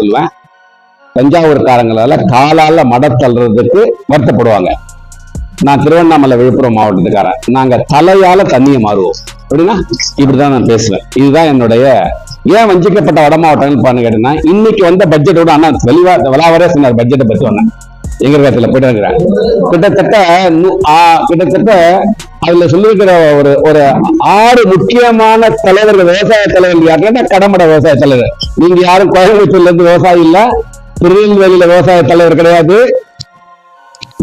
சொல்லுவேன். தஞ்சாவூர்காரங்களால காலால மட தள்ளுறதுக்கு வருத்தப்படுவாங்க. நான் திருவண்ணாமலை விழுப்புரம் மாவட்டத்துக்காரன். நாங்க தலையால தண்ணியை மாறுவோம். அப்படின்னா இப்படிதான் நான் பேசுவேன். இதுதான் என்னுடைய ஏன் வஞ்சிக்கப்பட்ட வட மாவட்டங்கள் பாருங்க கேட்டீங்கன்னா இன்னைக்கு வந்த பட்ஜெட்டோட அண்ணா வெளிவா விளாவரே சொன்னார் பட்ஜெட்டை பத்தி ஒண்ணு எங்க இடத்துல போயிட்டு இருக்கிறேன் கிட்டத்தட்ட கிட்டத்தட்ட அதுல சொல்லியிருக்கிற ஒரு ஒரு ஆறு முக்கியமான தலைவர்கள் விவசாய தலைவர்கள் யாருன்னா கடமடை விவசாய தலைவர். நீங்க யாரும் கோயம்புத்தூர்ல இருந்து விவசாயி இல்ல திருநெல்வேலியில விவசாய தலைவர் கிடையாது.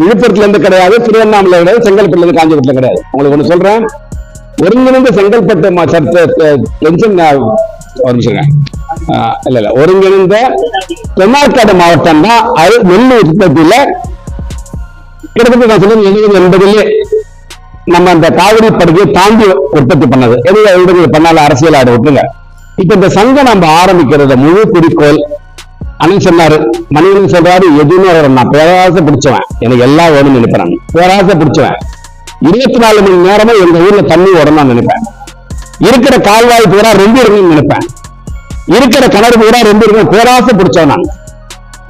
விழுப்புரத்துல இருந்து கிடையாது திருவண்ணாமலை கிடையாது செங்கல்பட்டுல இருந்து காஞ்சிபுரத்துல கிடையாது. உங்களுக்கு ஒண்ணு சொல்றேன்? ஒருங்கிணைந்த செங்கல்பட்டு மா- சட்ட இல்ல இல்ல ஒருங்கிணைந்த தென்னார்காடு மாவட்டம் தான் அது நெல் உற்பத்தியில கிட்டத்தட்ட நான் சொல்லுங்க எண்பதுலேயே நம்ம அந்த காவிரி படுக்கையை தாண்டி உற்பத்தி பண்ணது. எதுவும் எழுபது பண்ணால அரசியல் ஆடு விட்டுங்க இப்ப இந்த சங்கம் நம்ம ஆரம்பிக்கிறத முழு குறிக்கோள் அண்ணன் சொன்னாரு. மனிதன் சொல்றாரு எதுவுமே வரும் நான் பேராசை பிடிச்சவன். எனக்கு எல்லாம் வேணும்னு நினைப்பேன் நான். பேராசை பிடிச்சவன். இருபத்தி நாலு மணி நேரமும் எங்க ஊர்ல தண்ணி ஓடணும்னு நினைப்பேன். இருக்கிற கால்வாய் பூரா ரொம்ப இருக்குன்னு நினைப்பேன். இருக்கிற கிணறு பூரா ரொம்ப இருக்கும் பேராசை பிடிச்சவன் நான்.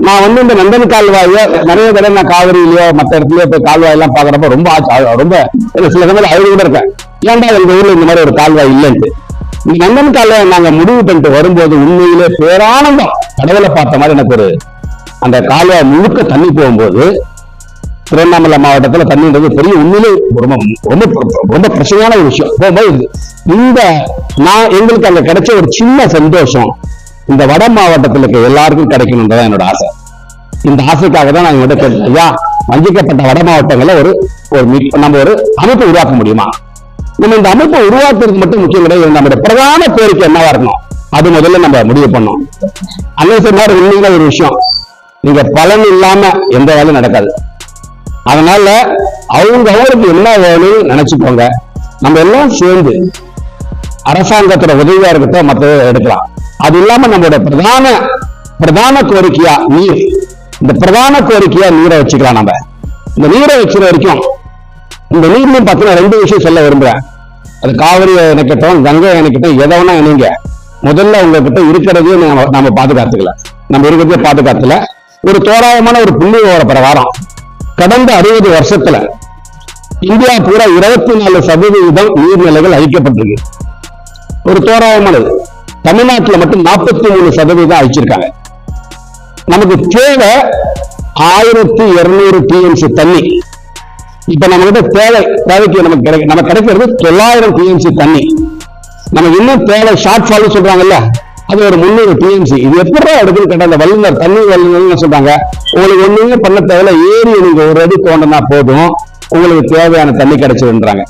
நான் வந்து இந்த நந்தன் கால்வாயோ நிறைய தடவை நான் காவிரியிலயோ மற்ற இடத்துலயோ போய் கால்வாய் எல்லாம் பாக்குறப்ப ரொம்ப ஆச்ச- ரொம்ப சில சமயம் அழுது கூட இருக்கேன் ஏன்டா எங்க ஊர்ல இந்த மாதிரி ஒரு கால்வாய் இல்லைன்ட்டு. இந்த நந்தன் கால்வாய் நாங்க முடிவு பண்ணிட்டு வரும்போது உண்மையிலே பேரானந்தம். கடவுளை பார்த்த மாதிரி எனக்கு ஒரு அந்த கால்வாய் முழுக்க தண்ணி போகும்போது திருவண்ணாமலை மாவட்டத்துல தண்ணின்றது பெரிய உண்மையிலே ரொம்ப ரொம்ப ரொம்ப பிரச்சனையான ஒரு விஷயம். போகும்போது இந்த நான் எங்களுக்கு அங்க கிடைச்ச ஒரு சின்ன சந்தோஷம் இந்த வட மாவட்டத்தில் இருக்க எல்லாருக்கும் கிடைக்கணும்ன்றது என்னோட ஆசை. இந்த ஆசைக்காக தான் நான் இவங்ககிட்ட கேட்டேன் ஐயா வஞ்சிக்கப்பட்ட வட மாவட்டங்களை ஒரு ஒரு நம்ம ஒரு அமைப்பை உருவாக்க முடியுமா? நம்ம இந்த அமைப்பை உருவாக்குறது மட்டும் முக்கியம் கிடையாது நம்முடைய பிரதான கோரிக்கை என்னவா இருக்கணும்? அது முதல்ல நம்ம முடிவு பண்ணோம் அண்ணன் சொன்னார் உண்மையில ஒரு விஷயம். நீங்க பலன் இல்லாம எந்த வேலையும் நடக்காது. அதனால அவங்க அவங்களுக்கு என்ன வேணும்னு நினைச்சுக்கோங்க. நம்ம எல்லாம் சேர்ந்து அரசாங்கத்தோட உதவியா இருக்கட்டும் மற்ற எடுக்கலாம். அது இல்லாம நம்மளோட பிரதான பிரதான கோரிக்கையா நீர். இந்த பிரதான கோரிக்கையா நீரை வச்சுக்கலாம் நம்ம இந்த நீரை வச்சுற வரைக்கும் இந்த நீர்லையும் பார்த்தீங்கன்னா ரெண்டு விஷயம் சொல்ல விரும்புறேன். அது காவிரி இணைக்கட்டும் கங்கை இணைக்கட்டும் எதை வேணா இணைங்க. முதல்ல உங்ககிட்ட இருக்கிறதையும் நம்ம நாம பாதுகாத்துக்கல நம்ம இருக்கிறதே பாதுகாத்துல ஒரு தோராயமான ஒரு புள்ளி விவர பிரகாரம் கடந்த அறுபது வருஷத்துல இந்தியா பூரா இருபத்தி நாலு சதவீதம் நீர்நிலைகள் அழிக்கப்பட்டிருக்கு. ஒரு தோராயமானது. தமிழ்நாட்டில் மட்டும் நாற்பத்தி மூணு சதவீதம் அழிச்சிருக்காங்க. நமக்கு தேவை ஆயிரத்தி இருநூறு டிஎம்சி தண்ணி. இப்ப நம்ம கிட்ட தேவை தேவைக்கு நமக்கு கிடைக்க நமக்கு கிடைக்கிறது தொள்ளாயிரம் டிஎம்சி தண்ணி. நமக்கு இன்னும் தேவை ஷார்ட் ஃபால் சொல்றாங்கல்ல அது ஒரு முந்நூறு டிஎம்சி இது எப்படி எடுக்குன்னு கேட்டால் அந்த வல்லுநர் தண்ணி வல்லுநர் சொல்றாங்க. உங்களுக்கு ஒண்ணுமே பண்ண தேவையில்ல ஏரி நீங்க ஒரு அடி தோண்டினா போதும். உங்களுக்கு தேவையான தண்ணி கிடைச்சதுன்றாங்க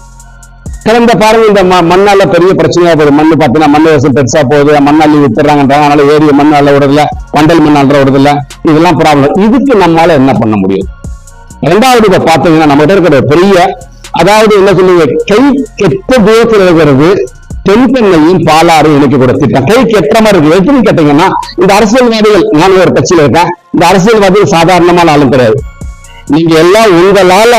கடந்த பாருங்க இந்த மண்ணால பெரிய பிரச்சனையா போகுது. மண்ணு பார்த்தீங்கன்னா மண் வசம் பெருசா போகுது. மண்ணள்ளி வித்துறாங்கன்றாங்க அதனால ஏரிய மண் அள்ள விடுறதில்ல பண்டல் மண் அள்ள விடுறதில்ல. இதெல்லாம் ப்ராப்ளம் இதுக்கு நம்மளால என்ன பண்ண முடியும்? ரெண்டாவது இப்ப பாத்தீங்கன்னா நம்ம கிட்ட இருக்கிற பெரிய அதாவது என்ன சொல்லுங்க கை கெட்ட தூரத்தில் இருக்கிறது தென்பெண்ணையும் பாலாறும் இணைக்கக்கூடிய திட்டம். கை கெட்ட மாதிரி இருக்கு. எதுன்னு கேட்டீங்கன்னா இந்த அரசியல்வாதிகள் நான் ஒரு கட்சியில இருக்கேன். இந்த அரசியல்வாதிகள் சாதாரணமான ஆளும் கிடையாது. நீங்க எல்லாம் உங்களால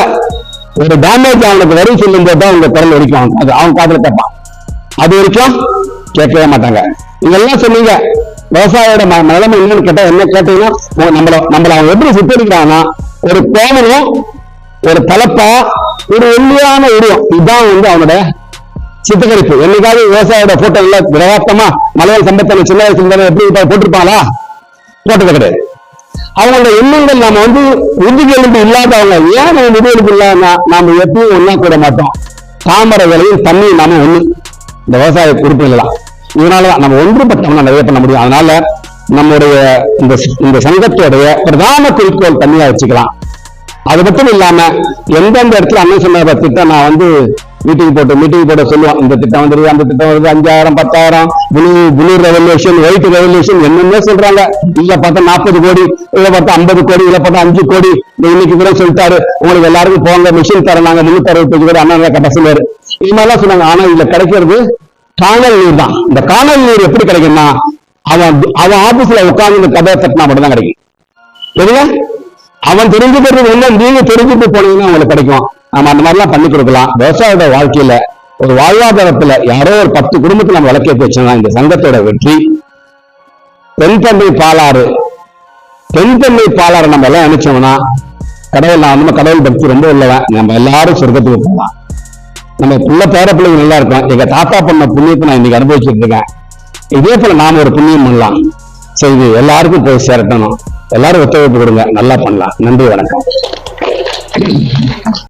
ஒரு டேமேஜ் அவனுக்கு வரி சொல்லும் போது தான் உங்க குரல் வரைக்கும் அது அவன் காதல கேட்பான். அது வரைக்கும் கேட்கவே மாட்டாங்க. நீங்க எல்லாம் சொன்னீங்க விவசாயியோட ம- நிலைமை என்னன்னு கேட்டா என்ன கேட்டீங்கன்னா நம்மள நம்மள அவன் எப்படி சுத்தரிக்கிறான்னா ஒரு கோமனும் ஒரு தலப்பா ஒரு உண்மையான உருவம். இதுதான் வந்து அவனோட சித்தகரிப்பு. என்னைக்காவது விவசாயியோட போட்டோ இல்ல விரவாத்தமா மலையாள சம்பத்தனை சின்ன வயசுல எப்படி போட்டிருப்பாங்களா போட்டது கிடையாது. அவங்களோட எண்ணங்கள் நம்ம வந்து முதுகெலும்பு இல்லாதவங்க. ஏன் நம்ம முதுகெலும்பு இல்லாம நாம எப்பயும் ஒன்னா கூட மாட்டோம்? தாமரை விலையும் தண்ணி நாம ஒண்ணு. இந்த விவசாய குறிப்பிடலாம் தான் இதனாலதான் நம்ம ஒன்றுபட்டோம்னா நிறைய பண்ண முடியும். அதனால நம்முடைய இந்த இந்த சங்கத்தோடைய பிரதான குறிக்கோள் தண்ணியா வச்சுக்கலாம். அது மட்டும் இல்லாம எந்தெந்த இடத்துல அண்ணன் சொன்ன திட்டம் நான் வந்து மீட்டிங் போட்டு மீட்டிங் போட சொல்லுவோம் இந்த திட்டம் வந்துருது அந்த திட்டம் வருது அஞ்சாயிரம் பத்தாயிரம் blue blue revolution white revolution என்னென்ன சொல்றாங்க. இதுல பார்த்தா நாற்பது கோடி இதுல பார்த்தா ஐம்பது கோடி இதுல பார்த்தா அஞ்சு கோடி. இன்னைக்கு கூட சொல்லிட்டாரு உங்களுக்கு எல்லாருக்கும் போங்க மிஷின் தர நாங்க முன்னூத்தி அறுபத்தஞ்சு கோடி அண்ணா கட்ட சொன்னாரு இது மாதிரிலாம் சொன்னாங்க ஆனா இதுல கிடைக்கிறது காணல் நீர் தான். இந்த காணல் நீர் எப்படி கிடைக்கும்னா அவன் அவன் ஆபீஸ்ல உட்கார்ந்து இந்த கதை தட்டினா மட்டும் தான் கிடைக்கும். சரிங்களா அவன் தெரிஞ்சுக்கிறது என்ன நீங்க தெரிஞ்சுட்டு போனீங்கன்னா உங்களுக்கு கிடைக்கும். நம்ம அந்த மாதிரிலாம் பண்ணி கொடுக்கலாம். விவசாயியோட வாழ்க்கையில ஒரு வாழ்வாதாரத்துல யாரோ ஒரு பத்து குடும்பத்தை நம்ம விளக்கேற்றி வச்சோம்னா இந்த சங்கத்தோட வெற்றி. தென்பண்டை பாலாறு. தென்தன்மை பாலாறு நம்ம எல்லாம் நினைச்சோம்னா கடவுள் நான் நம்ம கடவுள் பக்தி ரொம்ப உள்ளவன். நம்ம எல்லாரும் சொர்க்கத்துக்கு போகலாம். நம்ம புள்ள பேர பிள்ளைங்க நல்லா இருக்கும் எங்க தாத்தா பண்ண புண்ணியத்தை நான் இன்னைக்கு அனுபவிச்சுட்டு இருக்கேன். இதே போல நாம ஒரு புண்ணியம் பண்ணலாம். சரி எல்லாருக்கும் போய் சேரட்டணும் எல்லாரும் ஒத்துழைப்பு கொடுங்க. நல்லா பண்ணலாம். நன்றி வணக்கம்.